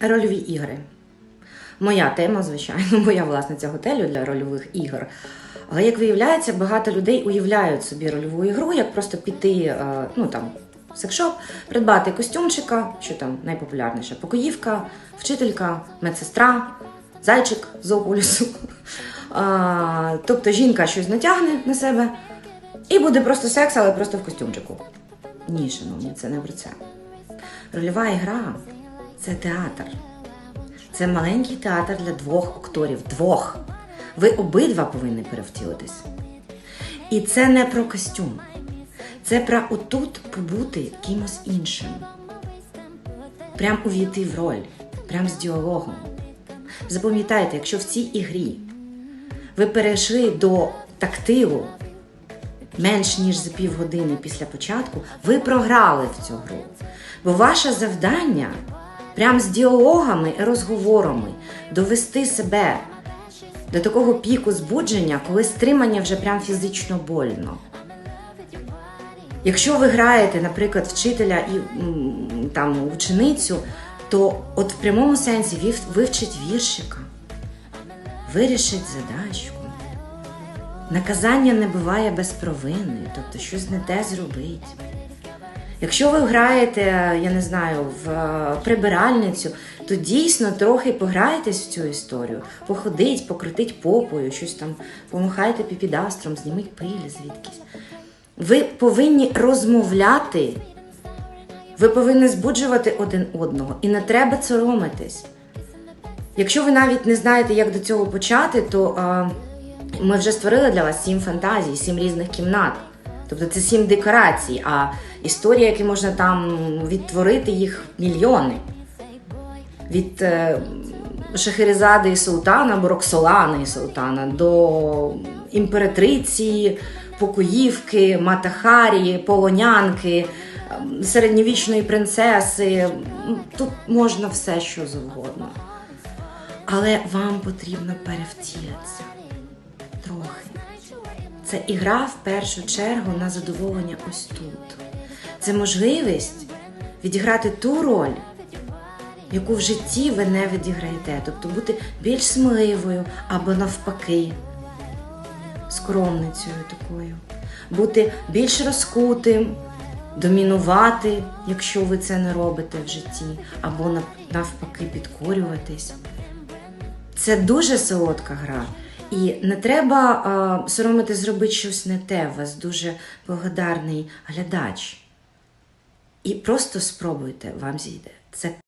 Рольові ігри. Моя тема, звичайно, бо я власниця готелю для рольових ігор. Але як виявляється, багато людей уявляють собі рольову ігру, як просто піти, е, ну там, в секшоп, придбати костюмчика, що там найпопулярніше, покоївка, вчителька, медсестра, зайчик з зоополісу. Тобто жінка щось натягне на себе і буде просто секс, але просто в костюмчику. Ні, шановні, це не про це. Рольова ігра це театр. Це маленький театр для двох акторів. Двох. Ви обидва повинні перевтілитись. І це не про костюм. Це про отут побути кимось іншим. Прям увійти в роль, прям з діалогом. Запам'ятайте, якщо в цій ігрі ви перейшли до тактилу менш ніж за півгодини після початку, ви програли в цю гру. Бо ваше завдання прям з діалогами і розговорами довести себе до такого піку збудження, коли стримання вже прям фізично больно. Якщо ви граєте, наприклад, вчителя і там ученицю, то от в прямому сенсі вивчить віршика, вирішить задачку. Наказання не буває без провини, тобто щось не те зробить. Якщо ви граєте, я не знаю, в е, прибиральницю, то дійсно трохи пограєтесь в цю історію, походить, покрутить попою, щось там помахайте піпідастром, зніміть пилі звідкись. Ви повинні розмовляти, ви повинні збуджувати один одного, і не треба соромитись. Якщо ви навіть не знаєте, як до цього почати, то а, ми вже створили для вас сім фантазій, сім різних кімнат. Тобто це сім декорацій, а історія, які можна там відтворити, їх мільйони. Від е, Шахерезади і Султана або Роксолани і Султана до імператриці, покоївки, Матахарі, полонянки, ем, середньовічної принцеси. Тут можна все, що завгодно. Але вам потрібно перевтілитися. Це ігра в першу чергу на задоволення ось тут. Це можливість відіграти ту роль, яку в житті ви не відіграєте. Тобто бути більш сміливою або навпаки, скромницею такою, бути більш розкутим, домінувати, якщо ви це не робите в житті, або навпаки підкорюватись. Це дуже солодка гра. І не треба а, соромити зробити щось не те. Вас дуже благодарний глядач. І просто спробуйте, вам зійде. Це